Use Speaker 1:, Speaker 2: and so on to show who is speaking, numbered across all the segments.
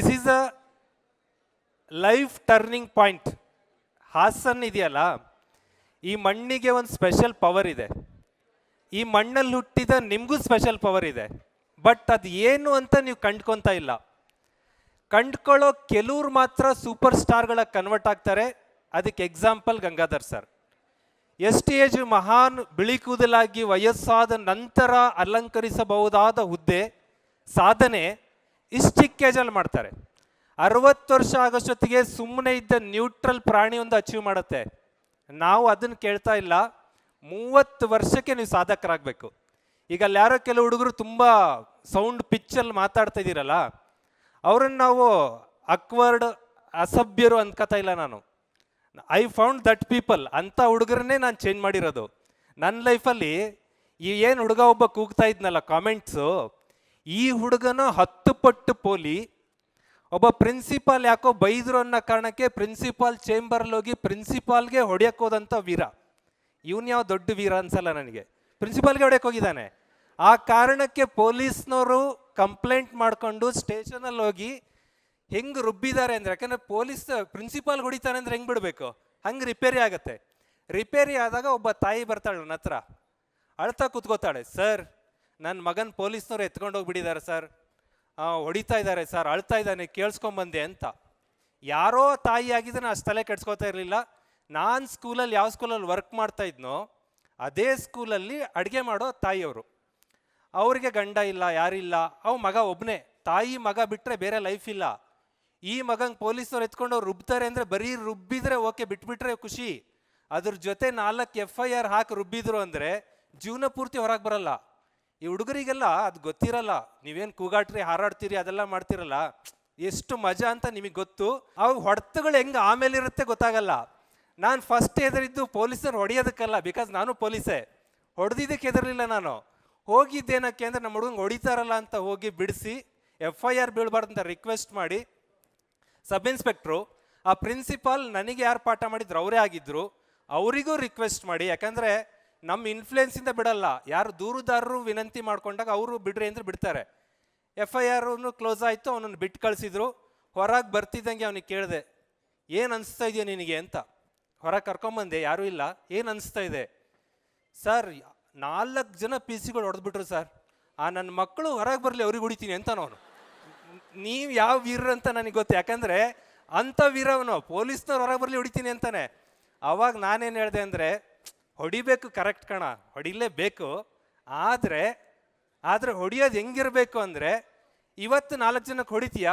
Speaker 1: This is a life turning point Hassan ಇದೆಯಲ್ಲ? ಈ ಮಣ್ಣಿಗೆ ಒಂದು ಸ್ಪೆಷಲ್ ಪವರ್ ಇದೆ. ಈ ಮಣ್ಣಲ್ಲಿ ಹುಟ್ಟಿದ ನಿಮಗೂ ಸ್ಪೆಷಲ್ ಪವರ್ ಇದೆ. ಬಟ್ ಅದು ಏನು ಅಂತ ನೀವು ಕಂಡ್ಕೊತಾ ಇಲ್ಲ. ಕಂಡ್ಕೊಳ್ಳೋ ಕೆಲವ್ರು ಮಾತ್ರ ಸೂಪರ್ ಸ್ಟಾರ್ಗಳ ಕನ್ವರ್ಟ್ ಆಗ್ತಾರೆ. ಅದಕ್ಕೆ ಎಕ್ಸಾಂಪಲ್ ಗಂಗಾಧರ್ ಸರ್ ಎಷ್ಟು ಏಜ್ ಮಹಾನ್ ಬಿಳಿ ಕೂದಲಾಗಿ ವಯಸ್ಸಾದ ನಂತರ ಅಲಂಕರಿಸಬಹುದಾದ ಹುದ್ದೆ, ಸಾಧನೆ ಇಷ್ಟು ಚಿಕ್ಕ ಏಜಲ್ಲಿ ಮಾಡ್ತಾರೆ. ಅರವತ್ತು ವರ್ಷ ಆಗೋಷ್ಟೊತ್ತಿಗೆ ಸುಮ್ಮನೆ ಇದ್ದ ನ್ಯೂಟ್ರಲ್ ಪ್ರಾಣಿ ಒಂದು ಅಚೀವ್ ಮಾಡುತ್ತೆ. ನಾವು ಅದನ್ನು ಕೇಳ್ತಾ ಇಲ್ಲ. ಮೂವತ್ತು ವರ್ಷಕ್ಕೆ ನೀವು ಸಾಧಕರಾಗಬೇಕು. ಈಗ ಅಲ್ಲಿ ಯಾರೋ ಕೆಲವು ಹುಡುಗರು ತುಂಬ ಸೌಂಡ್ ಪಿಚ್ಚಲ್ಲಿ ಮಾತಾಡ್ತಾ ಇದ್ದೀರಲ್ಲ, ಅವ್ರನ್ನ ನಾವು ಅಕ್ವರ್ಡ್ ಅಸಭ್ಯರು ಅನ್ಕೋತಾ ಇಲ್ಲ ನಾನು. ಐ ಫೌಂಡ್ ದಟ್ ಪೀಪಲ್ ಅಂಥ ಹುಡುಗರನ್ನೇ ನಾನು ಚೇಂಜ್ ಮಾಡಿರೋದು. ನನ್ನ ಲೈಫಲ್ಲಿ ಈ ಏನು ಹುಡುಗ ಒಬ್ಬ ಕೂಗ್ತಾ ಇದ್ನಲ್ಲ ಕಾಮೆಂಟ್ಸು ಈ ಹುಡುಗನ ಹತ್ತು ಪಟ್ಟು ಪೋಲಿ, ಒಬ್ಬ ಪ್ರಿನ್ಸಿಪಾಲ್ ಯಾಕೋ ಬೈದ್ರು ಅನ್ನೋ ಕಾರಣಕ್ಕೆ ಪ್ರಿನ್ಸಿಪಾಲ್ ಚೇಂಬರಲ್ಲಿ ಹೋಗಿ ಪ್ರಿನ್ಸಿಪಾಲ್ಗೆ ಹೊಡೆಯಕ್ಕೆ ವೀರ. ಇವನ್ ಯಾವ ದೊಡ್ಡ ವೀರ ಅನ್ಸಲ್ಲ ನನಗೆ. ಪ್ರಿನ್ಸಿಪಾಲ್ಗೆ ಹೊಡೆಯಕ್ಕೆ ಹೋಗಿದ್ದಾನೆ. ಆ ಕಾರಣಕ್ಕೆ ಪೊಲೀಸ್ನವರು ಕಂಪ್ಲೇಂಟ್ ಮಾಡಿಕೊಂಡು ಸ್ಟೇಷನಲ್ಲಿ ಹೋಗಿ ಹೆಂಗೆ ರುಬ್ಬಿದ್ದಾರೆ ಅಂದರೆ, ಯಾಕಂದ್ರೆ ಪೊಲೀಸ್ ಪ್ರಿನ್ಸಿಪಾಲ್ ಹೊಡಿತಾನೆ ಅಂದ್ರೆ ಹೆಂಗೆ ಬಿಡಬೇಕು? ಹಂಗೆ ರಿಪೇರಿ ಆಗುತ್ತೆ. ರಿಪೇರಿ ಆದಾಗ ಒಬ್ಬ ತಾಯಿ ಬರ್ತಾಳೆ ನನ್ನ ಹತ್ರ. ಅಳ್ತಾ ಕೂತ್ಕೋತಾಳೆ, ಸರ್ ನನ್ನ ಮಗನ ಪೊಲೀಸ್ನವ್ರು ಎತ್ಕೊಂಡು ಹೋಗ್ಬಿಟ್ಟಿದ್ದಾರೆ ಸರ್. ಹೊಡಿತಾ ಇದ್ದಾರೆ ಸರ್, ಅಳ್ತಾ ಇದ್ದಾನೆ ಕೇಳಿಸ್ಕೊಂಬಂದೆ ಅಂತ. ಯಾರೋ ತಾಯಿ ಆಗಿದ್ರೆ ನಾನು ಅಷ್ಟು ತಲೆ ಕೆಡ್ಸ್ಕೊತಾ ಇರಲಿಲ್ಲ. ನಾನು ಸ್ಕೂಲಲ್ಲಿ ಯಾವ ಸ್ಕೂಲಲ್ಲಿ ವರ್ಕ್ ಮಾಡ್ತಾ ಇದ್ನೋ, ಅದೇ ಸ್ಕೂಲಲ್ಲಿ ಅಡುಗೆ ಮಾಡೋ ತಾಯಿಯವರು. ಅವರಿಗೆ ಗಂಡ ಇಲ್ಲ, ಯಾರಿಲ್ಲ, ಅವ ಮಗ ಒಬ್ಬನೇ ತಾಯಿ ಮಗ ಬಿಟ್ಟರೆ ಬೇರೆ ಲೈಫ್ ಇಲ್ಲ. ಈ ಮಗಂಗೆ ಪೊಲೀಸ್ನವ್ರು ಎತ್ಕೊಂಡು ರುಬ್ತಾರೆ ಅಂದರೆ ಬರೀ ರುಬ್ಬಿದ್ರೆ ಓಕೆ, ಬಿಟ್ಬಿಟ್ರೆ ಖುಷಿ. ಅದ್ರ ಜೊತೆ ನಾಲ್ಕು ಎಫ್ ಐ ಆರ್ ಹಾಕಿ ರುಬ್ಬಿದ್ರು ಅಂದರೆ ಜೀವನ ಪೂರ್ತಿ ಹೊರಗೆ ಬರಲ್ಲ. ಈ ಹುಡುಗರಿಗೆಲ್ಲ ಅದು ಗೊತ್ತಿರಲ್ಲ. ನೀವೇನು ಕೂಗಾಟ್ರಿ ಹಾರಾಡ್ತೀರಿ, ಅದೆಲ್ಲ ಮಾಡ್ತಿರಲ್ಲ. ಎಷ್ಟು ಮಜಾ ಅಂತ ನಿಮಗೆ ಗೊತ್ತು. ಅವಾಗ ಹೊಡೆತಗಳು ಹೆಂಗೆ ಆಮೇಲೆ ಇರುತ್ತೆ ಗೊತ್ತಾಗಲ್ಲ. ನಾನು ಫಸ್ಟ್ ಹೆದರಿದ್ದು ಪೊಲೀಸರು ಹೊಡೆಯೋದಕ್ಕಲ್ಲ ಬಿಕಾಸ್ ನಾನು ಪೊಲೀಸೇ. ಹೊಡೆದಿದ್ದಕ್ಕೆ ಹೆದರಲಿಲ್ಲ ನಾನು. ಹೋಗಿದ್ದೇನಕ್ಕೆ ಅಂದರೆ ನಮ್ಮ ಹುಡುಗಂಗೆ ಹೊಡಿತಾರಲ್ಲ ಅಂತ ಹೋಗಿ ಬಿಡಿಸಿ ಎಫ್ ಐ ಆರ್ ಬೀಳಬಾರ್ದು ಅಂತ ರಿಕ್ವೆಸ್ಟ್ ಮಾಡಿ ಸಬ್ ಇನ್ಸ್ಪೆಕ್ಟ್ರು ಆ ಪ್ರಿನ್ಸಿಪಾಲ್ ನನಗೆ ಯಾರು ಪಾಠ ಮಾಡಿದ್ರು, ಅವರೇ ಆಗಿದ್ರು. ಅವರಿಗೂ ರಿಕ್ವೆಸ್ಟ್ ಮಾಡಿ. ಯಾಕಂದರೆ ನಮ್ಮ ಇನ್ಫ್ಲುಯೆನ್ಸಿಂದ ಬಿಡಲ್ಲ. ಯಾರು ದೂರುದಾರರು ವಿನಂತಿ ಮಾಡ್ಕೊಂಡಾಗ ಅವರು ಬಿಡ್ರಿ ಅಂದ್ರೆ ಬಿಡ್ತಾರೆ. ಎಫ್ ಐ ಆರ್ ಕ್ಲೋಸ್ ಆಯಿತು, ಅವನನ್ನು ಬಿಟ್ಟು ಕಳಿಸಿದ್ರು. ಹೊರಗೆ ಬರ್ತಿದ್ದಂಗೆ ಅವನಿಗೆ ಕೇಳಿದೆ, ಏನು ಅನಿಸ್ತಾ ಇದೆಯಾ ನಿನಗೆ? ಅಂತ. ಹೊರಗೆ ಕರ್ಕೊಂಬಂದೆ ಯಾರೂ ಇಲ್ಲ. ಏನು ಅನಿಸ್ತಾ ಇದೆ? ಸರ್, ನಾಲ್ಕು ಜನ ಪಿ ಸಿಗಳು ಹೊಡೆದ್ಬಿಟ್ರು ಸರ್. ಆ ನನ್ನ ಮಕ್ಕಳು ಹೊರಗೆ ಬರಲಿ, ಅವ್ರಿಗೆ ಹೊಡಿತೀನಿ ಅಂತ ಅವನು ನೀವು ಯಾವ ವೀರ ಅಂತ ನನಗೆ ಗೊತ್ತು. ಯಾಕಂದರೆ ಅಂಥ ವೀರವನು, ಪೊಲೀಸ್ನವ್ರು ಹೊರಗೆ ಬರಲಿ ಹೊಡಿತೀನಿ ಅಂತಾನೆ. ಅವಾಗ ನಾನೇನು ಹೇಳಿದೆ ಅಂದರೆ ಹೊಡಿಬೇಕು ಕರೆಕ್ಟ್ ಕಣ, ಹೊಡಿಲೇಬೇಕು. ಆದರೆ ಆದರೆ ಹೊಡಿಯೋದು ಹೆಂಗಿರಬೇಕು ಅಂದರೆ, ಇವತ್ತು ನಾಲ್ಕು ಜನಕ್ಕೆ ಹೊಡಿತೀಯ?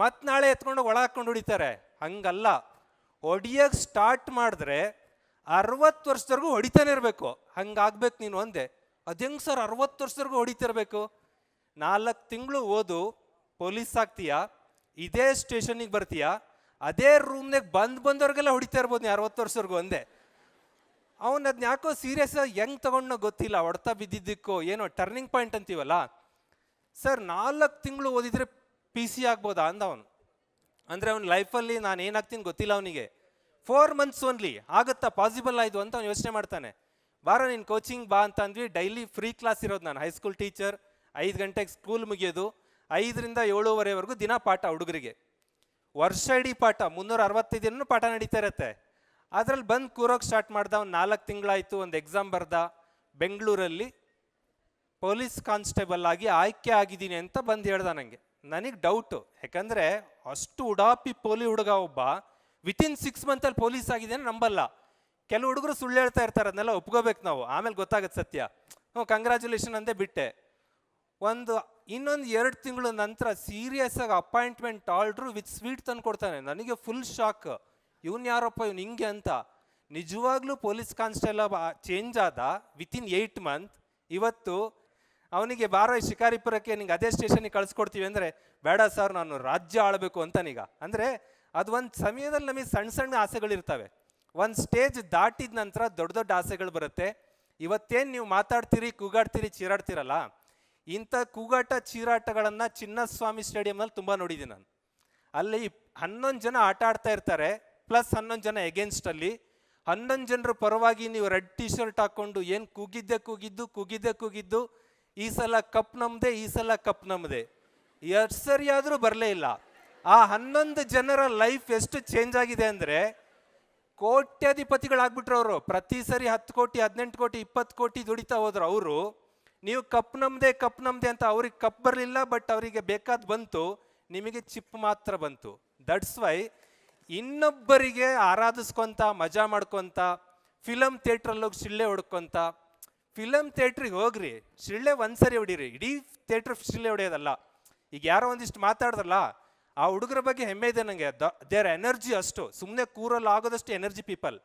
Speaker 1: ಮತ್ತೆ ನಾಳೆ ಎತ್ಕೊಂಡು ಒಳ ಹಾಕ್ಕೊಂಡು ಹೊಡಿತಾರೆ. ಹಂಗಲ್ಲ. ಹೊಡಿಯೋಕ್ಕೆ ಸ್ಟಾರ್ಟ್ ಮಾಡಿದ್ರೆ ಅರವತ್ತು ವರ್ಷದವರೆಗೂ ಹೊಡಿತಾನೆ ಇರಬೇಕು. ಹಂಗಾಗ್ಬೇಕು ನೀನು ಒಂದೇ ಅದು ಹೆಂಗೆ ಸರ್ ಅರವತ್ತು ವರ್ಷದವರೆಗೂ ಹೊಡಿತಿರ್ಬೇಕು? ನಾಲ್ಕು ತಿಂಗಳು ಓದು, ಪೊಲೀಸ್ ಆಗ್ತೀಯ? ಇದೇ ಸ್ಟೇಷನಿಗೆ ಬರ್ತೀಯಾ? ಅದೇ ರೂಮ್ನಾಗ ಬಂದು ಬಂದವ್ರಿಗೆಲ್ಲ ಹೊಡಿತಾ ಇರ್ಬೋದು ನೀ ಅರವತ್ತು ವರ್ಷವರೆಗೂ ಒಂದೇ ಅವನು ಅದನ್ನ ಯಾಕೋ ಸೀರಿಯಸ್ ಹೆಂಗ್ ತಗೊಂಡೋ ಗೊತ್ತಿಲ್ಲ, ಹೊಡೆತ ಬಿದ್ದಿದ್ದಕ್ಕೋ, ಏನೋ ಟರ್ನಿಂಗ್ ಪಾಯಿಂಟ್ ಅಂತೀವಲ್ಲ? ಸರ್ ನಾಲ್ಕು ತಿಂಗಳು ಓದಿದ್ರೆ ಪಿ ಸಿ ಆಗ್ಬೋದಾ ಅಂದ ಅವನು ಅಂದರೆ ಅವ್ನ ಲೈಫಲ್ಲಿ ನಾನು ಏನಾಗ್ತೀನಿ ಗೊತ್ತಿಲ್ಲ ಅವನಿಗೆ. ಫೋರ್ ಮಂತ್ಸ್ ಓನ್ಲಿ ಆಗುತ್ತಾ? ಪಾಸಿಬಲ್ ಆಯಿತು ಅಂತ ಅವ್ನು ಯೋಚನೆ ಮಾಡ್ತಾನೆ. ಬಾರ, ನೀನು ಕೋಚಿಂಗ್ ಬಾ ಅಂತ ಅಂದ್ವಿ. ಡೈಲಿ ಫ್ರೀ ಕ್ಲಾಸ್ ಇರೋದು ನಾನು ಹೈಸ್ಕೂಲ್ ಟೀಚರ್ ಐದು ಗಂಟೆಗೆ ಸ್ಕೂಲ್ ಮುಗಿಯೋದು. ಐದರಿಂದ ಏಳುವರೆವರೆಗೂ ದಿನ ಪಾಠ ಹುಡುಗರಿಗೆ. ವರ್ಷ ಇಡೀ ಪಾಠ ಮುನ್ನೂರ ಅರವತ್ತೈದು ದಿನ ಪಾಠ ನಡೀತಾ ಇರುತ್ತೆ. ಅದ್ರಲ್ಲಿ ಬಂದು ಕೂರೋಕೆ ಸ್ಟಾರ್ಟ್ ಮಾಡ್ದ, ಒಂದು ನಾಲ್ಕು ತಿಂಗಳಾಯಿತು, ಒಂದು ಎಕ್ಸಾಮ್ ಬರ್ದ, ಬೆಂಗಳೂರಲ್ಲಿ ಪೊಲೀಸ್ ಕಾನ್ಸ್ಟೇಬಲ್ ಆಗಿ ಆಯ್ಕೆ ಆಗಿದ್ದೀನಿ ಅಂತ ಬಂದು ಹೇಳ್ದ ನನಗೆ ನನಗೆ ಡೌಟು ಯಾಕಂದರೆ ಅಷ್ಟು ಉಡಾಪಿ ಪೋಲಿ ಹುಡುಗ ಒಬ್ಬ ವಿತಿನ್ ಸಿಕ್ಸ್ ಮಂತಲ್ಲಿ ಪೊಲೀಸ್ ಆಗಿದೆ ನಂಬಲ್ಲ. ಕೆಲವು ಹುಡುಗರು ಸುಳ್ಳು ಹೇಳ್ತಾ ಇರ್ತಾರೆ, ಅದನ್ನೆಲ್ಲ ಒಪ್ಕೋಬೇಕು ನಾವು. ಆಮೇಲೆ ಗೊತ್ತಾಗುತ್ತೆ ಸತ್ಯ. ಹ್ಞೂ ಕಂಗ್ರ್ಯಾಚುಲೇಷನ್ ಅಂದೇ ಬಿಟ್ಟೆ. ಒಂದು, ಇನ್ನೊಂದು ಎರಡು ತಿಂಗಳ ನಂತರ ಸೀರಿಯಸ್ ಆಗಿ ಅಪಾಯಿಂಟ್ಮೆಂಟ್ ಆರ್ಡ್ರು ವಿತ್ ಸ್ವೀಟ್ ತಂದು ಕೊಡ್ತಾನೆ ನನಗೆ ಫುಲ್ ಶಾಕ್ ಇವನು ಯಾರಪ್ಪ, ಇವ್ನು ಹಿಂಗೆ ಅಂತ. ನಿಜವಾಗ್ಲೂ ಪೊಲೀಸ್ ಕಾನ್ಸ್ಟೇಬಲ್ ಚೇಂಜ್ ಆದ ವಿತಿನ್ ಏಯ್ಟ್ ಮಂತ್ ಇವತ್ತು ಅವನಿಗೆ ಬಾರೋ ಶಿಕಾರಿಪುರಕ್ಕೆ ನಿಂಗೆ ಅದೇ ಸ್ಟೇಷನಿಗೆ ಕಳಿಸ್ಕೊಡ್ತೀವಿ ಅಂದರೆ, ಬೇಡ ಸರ್, ನಾನು ರಾಜ್ಯ ಆಳಬೇಕು ಅಂತಾನೀಗ. ಅಂದರೆ, ಅದು ಒಂದು ಸಮಯದಲ್ಲಿ ನಮಗೆ ಸಣ್ಣ ಸಣ್ಣ ಆಸೆಗಳಿರ್ತವೆ. ಒಂದು ಸ್ಟೇಜ್ ದಾಟಿದ ನಂತರ ದೊಡ್ಡ ದೊಡ್ಡ ಆಸೆಗಳು ಬರುತ್ತೆ. ಇವತ್ತೇನು ನೀವು ಮಾತಾಡ್ತೀರಿ, ಕೂಗಾಡ್ತೀರಿ, ಚೀರಾಡ್ತೀರಲ್ಲ? ಇಂಥ ಕೂಗಾಟ, ಚೀರಾಟಗಳನ್ನು ಚಿನ್ನಸ್ವಾಮಿ ಸ್ಟೇಡಿಯಂನಲ್ಲಿ ತುಂಬ ನೋಡಿದ್ದೀನಿ ನಾನು. ಅಲ್ಲಿ ಹನ್ನೊಂದು ಜನ ಆಟ ಆಡ್ತಾ ಇರ್ತಾರೆ. ಪ್ಲಸ್ ಹನ್ನೊಂದು ಜನ ಎಗೇನ್ಸ್ಟ್ ಅಲ್ಲಿ, ಹನ್ನೊಂದು ಜನರ ಪರವಾಗಿ ನೀವು ರೆಡ್ ಟಿ ಶರ್ಟ್ ಹಾಕ್ಕೊಂಡು ಏನು ಕೂಗಿದ್ದೆ ಕೂಗಿದ್ದು ಕೂಗಿದ್ದೆ ಕೂಗಿದ್ದು, ಈ ಸಲ ಕಪ್ ನಮ್ಮದೆ ಈ ಸಲ ಕಪ್ ನಮ್ಮದೆ ಎಷ್ಟು ಸರಿಯಾದರೂ ಬರಲೇ ಇಲ್ಲ. ಆ ಹನ್ನೊಂದು ಜನರ ಲೈಫ್ ಎಷ್ಟು ಚೇಂಜ್ ಆಗಿದೆ ಅಂದರೆ, ಕೋಟ್ಯಾಧಿಪತಿಗಳಾಗ್ಬಿಟ್ರು ಅವರು. ಪ್ರತಿ ಸರಿ ಹತ್ತು ಕೋಟಿ, ಹದಿನೆಂಟು ಕೋಟಿ, ಇಪ್ಪತ್ತು ಕೋಟಿ ದುಡಿತಾ ಹೋದ್ರು ಅವರು. ನೀವು ಕಪ್ ನಮ್ದೆ ಕಪ್ ನಮ್ದೆ ಅಂತ ಅವ್ರಿಗೆ ಕಪ್ ಬರಲಿಲ್ಲ ಬಟ್ ಅವರಿಗೆ ಬೇಕಾದ ಬಂತು. ನಿಮಗೆ ಚಿಪ್ ಮಾತ್ರ ಬಂತು. ದಟ್ಸ್ ವೈ ಇನ್ನೊಬ್ಬರಿಗೆ ಆರಾಧಿಸ್ಕೊಂತ, ಮಜಾ ಮಾಡ್ಕೊಂತ ಫಿಲಮ್ ಥಿಯೇಟ್ರಲ್ಲಿ ಹೋಗಿ ಶಿಳ್ಳೆ ಹೊಡ್ಕೊಂತ ಫಿಲಮ್ ಥಿಯೇಟ್ರಿಗೆ ಹೋಗ್ರಿ, ಶಿಳ್ಳೆ ಒಂದ್ಸರಿ ಹೊಡೀರಿ, ಇಡೀ ಥಿಯೇಟ್ರ್ ಶಿಳ್ಳೆ ಹೊಡೆಯೋದಲ್ಲ. ಈಗ ಯಾರೋ ಒಂದಿಷ್ಟು ಮಾತಾಡ್ದಲ್ಲ ಆ ಹುಡುಗರ ಬಗ್ಗೆ ಹೆಮ್ಮೆ ಇದೆ ನನಗೆ ದೇರ್ ಎನರ್ಜಿ ಅಷ್ಟು. ಸುಮ್ಮನೆ ಕೂರಲ್ಲಿ ಆಗೋದಷ್ಟು ಎನರ್ಜಿ ಪೀಪಲ್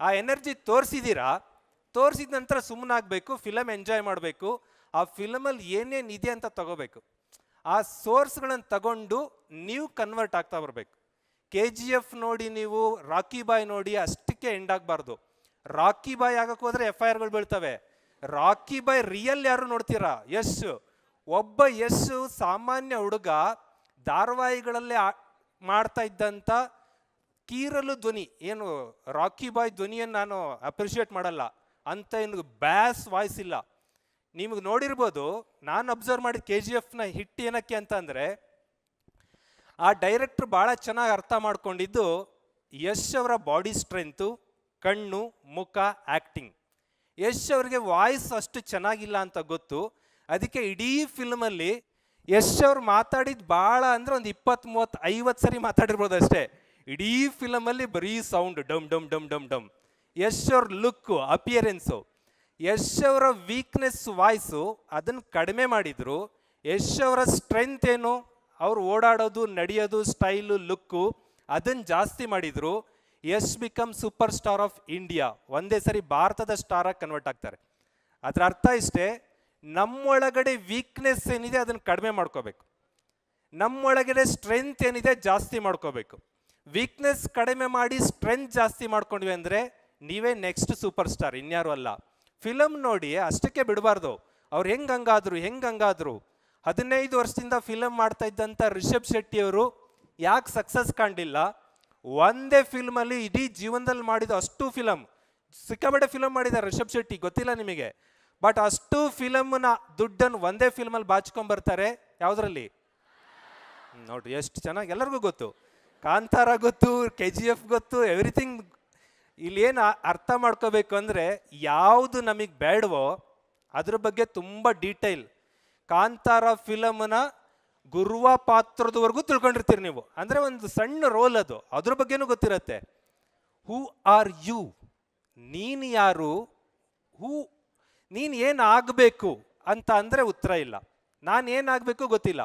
Speaker 1: ಆ ಎನರ್ಜಿ ತೋರಿಸಿದ್ದೀರಾ ತೋರಿಸಿದ ನಂತರ ಸುಮ್ಮನಾಗಬೇಕು ಫಿಲಮ್ ಎಂಜಾಯ್ ಮಾಡಬೇಕು. ಆ ಫಿಲಮಲ್ಲಿ ಇದೆ ಅಂತ ತಗೋಬೇಕು. ಆ ಸೋರ್ಸ್ಗಳನ್ನು ತಗೊಂಡು ನೀವು ಕನ್ವರ್ಟ್ ಆಗ್ತಾ ಬರಬೇಕು. ಕೆ ಜಿ ಎಫ್ ನೋಡಿ ನೀವು ರಾಕಿ ಬಾಯ್ ನೋಡಿ ಅಷ್ಟಕ್ಕೆ ಎಂಡ್ ಆಗಬಾರ್ದು. ರಾಕಿ ಬಾಯ್ ಆಗಕ್ಕೆ ಹೋದ್ರೆ ಎಫ್ ಐ ಆರ್ಗಳು ಬೀಳ್ತವೆ. ರಾಕಿ ಬಾಯ್ ರಿಯಲ್ ಯಾರು ನೋಡ್ತೀರಾ? ಯಶ್ ಒಬ್ಬ ಯಶ್ ಸಾಮಾನ್ಯ ಹುಡುಗ ಧಾರಾವಾಹಿಗಳಲ್ಲೇ ಮಾಡ್ತಾ ಇದ್ದಂಥ ಕೀರಲು ಧ್ವನಿ. ಏನು ರಾಕಿ ಬಾಯ್ ಧ್ವನಿಯನ್ನು ನಾನು ಅಪ್ರಿಷಿಯೇಟ್ ಮಾಡಲ್ಲ. ಅಂತ ಏನು ಬ್ಯಾಸ್ ವಾಯ್ಸ್ ಇಲ್ಲ. ನಿಮಗೆ ನೋಡಿರ್ಬೋದು, ನಾನು ಅಬ್ಸರ್ವ್ ಮಾಡಿದ ಕೆ ಜಿ ಎಫ್ನ ಹಿಟ್ ಏನಕ್ಕೆ ಅಂತ ಅಂದರೆ ಆ ಡೈರೆಕ್ಟ್ರ್ ಭಾಳ ಚೆನ್ನಾಗಿ ಅರ್ಥ ಮಾಡ್ಕೊಂಡಿದ್ದು ಯಶ್ ಅವರ ಬಾಡಿ ಸ್ಟ್ರೆಂತು, ಕಣ್ಣು, ಮುಖ ಆ್ಯಕ್ಟಿಂಗ್ ಯಶ್ ಅವರಿಗೆ ವಾಯ್ಸ್ ಅಷ್ಟು ಚೆನ್ನಾಗಿಲ್ಲ ಅಂತ ಗೊತ್ತು. ಅದಕ್ಕೆ ಇಡೀ ಫಿಲ್ಮಲ್ಲಿ ಯಶ್ ಅವ್ರು ಮಾತಾಡಿದ್ದು ಭಾಳ ಅಂದರೆ ಒಂದು ಇಪ್ಪತ್ತು ಮೂವತ್ತು ಐವತ್ತು ಸರಿ ಮಾತಾಡಿರ್ಬೋದು ಅಷ್ಟೇ. ಇಡೀ ಫಿಲಮಲ್ಲಿ ಬರೀ ಸೌಂಡ್, ಡಮ್ ಡಮ್ ಡಮ್ ಡಮ್ ಡಮ್. ಯಶ್ ಅವ್ರ ಲುಕ್ಕು, ಅಪಿಯರೆನ್ಸು. ಯಶ್ ಅವರ ವೀಕ್ನೆಸ್ ವಾಯ್ಸು ಅದನ್ನು ಕಡಿಮೆ ಮಾಡಿದರು. ಯಶ್ ಅವರ ಸ್ಟ್ರೆಂತ್ ಏನು? ಅವ್ರು ಓಡಾಡೋದು, ನಡೆಯೋದು, ಸ್ಟೈಲು, ಲುಕ್ಕು ಅದನ್ನು ಜಾಸ್ತಿ ಮಾಡಿದ್ರು Yash become super star of India. ಒಂದೇ ಸರಿ ಭಾರತದ ಸ್ಟಾರಾಗಿ ಕನ್ವರ್ಟ್ ಆಗ್ತಾರೆ. ಅದರ ಅರ್ಥ ಇಷ್ಟೇ, ನಮ್ಮೊಳಗಡೆ ವೀಕ್ನೆಸ್ ಏನಿದೆ ಅದನ್ನು ಕಡಿಮೆ ಮಾಡ್ಕೋಬೇಕು. ನಮ್ಮೊಳಗಡೆ ಸ್ಟ್ರೆಂತ್ ಏನಿದೆ ಜಾಸ್ತಿ ಮಾಡ್ಕೋಬೇಕು. ವೀಕ್ನೆಸ್ ಕಡಿಮೆ ಮಾಡಿ ಸ್ಟ್ರೆಂತ್ ಜಾಸ್ತಿ ಮಾಡ್ಕೊಂಡ್ವಿ ಅಂದರೆ ನೀವೇ ನೆಕ್ಸ್ಟ್ ಸೂಪರ್ ಸ್ಟಾರ್ ಇನ್ಯಾರು ಅಲ್ಲ. ಫಿಲಮ್ ನೋಡಿ ಅಷ್ಟಕ್ಕೆ ಬಿಡಬಾರ್ದು. ಅವ್ರು ಹೆಂಗ್ ಹಂಗಾದ್ರು ಹೆಂಗ್ ಹಂಗಾದ್ರು? ಹದಿನೈದು ವರ್ಷದಿಂದ ಫಿಲಮ್ ಮಾಡ್ತಾ ಇದ್ದಂಥ ರಿಷಬ್ ಶೆಟ್ಟಿಯವರು ಯಾಕೆ ಸಕ್ಸಸ್ ಕಾಣಲಿಲ್ಲ? ಒಂದೇ ಫಿಲ್ಮಲ್ಲಿ ಇಡೀ ಜೀವನದಲ್ಲಿ ಮಾಡಿದ ಅಷ್ಟು ಫಿಲಮ್ ಸಿಕ್ಕಾಪಟ್ಟೆ ಫಿಲಮ್ ಮಾಡಿದ್ದಾರೆ ರಿಷಬ್ ಶೆಟ್ಟಿ, ಗೊತ್ತಿಲ್ಲ ನಿಮಗೆ. ಬಟ್ ಅಷ್ಟು ಫಿಲಮ್ನ ದುಡ್ಡನ್ನು ಒಂದೇ ಫಿಲ್ಮಲ್ಲಿ ಬಾಚ್ಕೊಂಬರ್ತಾರೆ ಯಾವುದರಲ್ಲಿ? ನೋಡಿ ನೋಡ್ರಿ, ಎಷ್ಟು ಚೆನ್ನಾಗಿ, ಎಲ್ಲರಿಗೂ ಗೊತ್ತು. ಕಾಂತಾರ ಗೊತ್ತು ಕೆ ಜಿ ಎಫ್ ಗೊತ್ತು ಎವ್ರಿಥಿಂಗ್ ಇಲ್ಲಿ ಏನು ಅರ್ಥ ಮಾಡ್ಕೋಬೇಕು ಅಂದರೆ ಯಾವುದು ನಮಗೆ ಬೇಡವೋ ಅದ್ರ ಬಗ್ಗೆ ತುಂಬ ಡೀಟೈಲ್ ಕಾಂತಾರ ಫಿಲಮ್ನ ಗುರುವ ಪಾತ್ರದವರೆಗೂ ತಿಳ್ಕೊಂಡಿರ್ತೀರಿ ನೀವು. ಅಂದರೆ ಒಂದು ಸಣ್ಣ ರೋಲ್ ಅದು. ಅದ್ರ ಬಗ್ಗೆನೂ ಗೊತ್ತಿರತ್ತೆ. ಹೂ ಆರ್ ಯು ನೀನು ಯಾರು? ಹೂ ನೀನು ಏನು ಆಗಬೇಕು ಅಂತ ಅಂದರೆ ಉತ್ತರ ಇಲ್ಲ. ನಾನು ಏನಾಗಬೇಕು ಗೊತ್ತಿಲ್ಲ.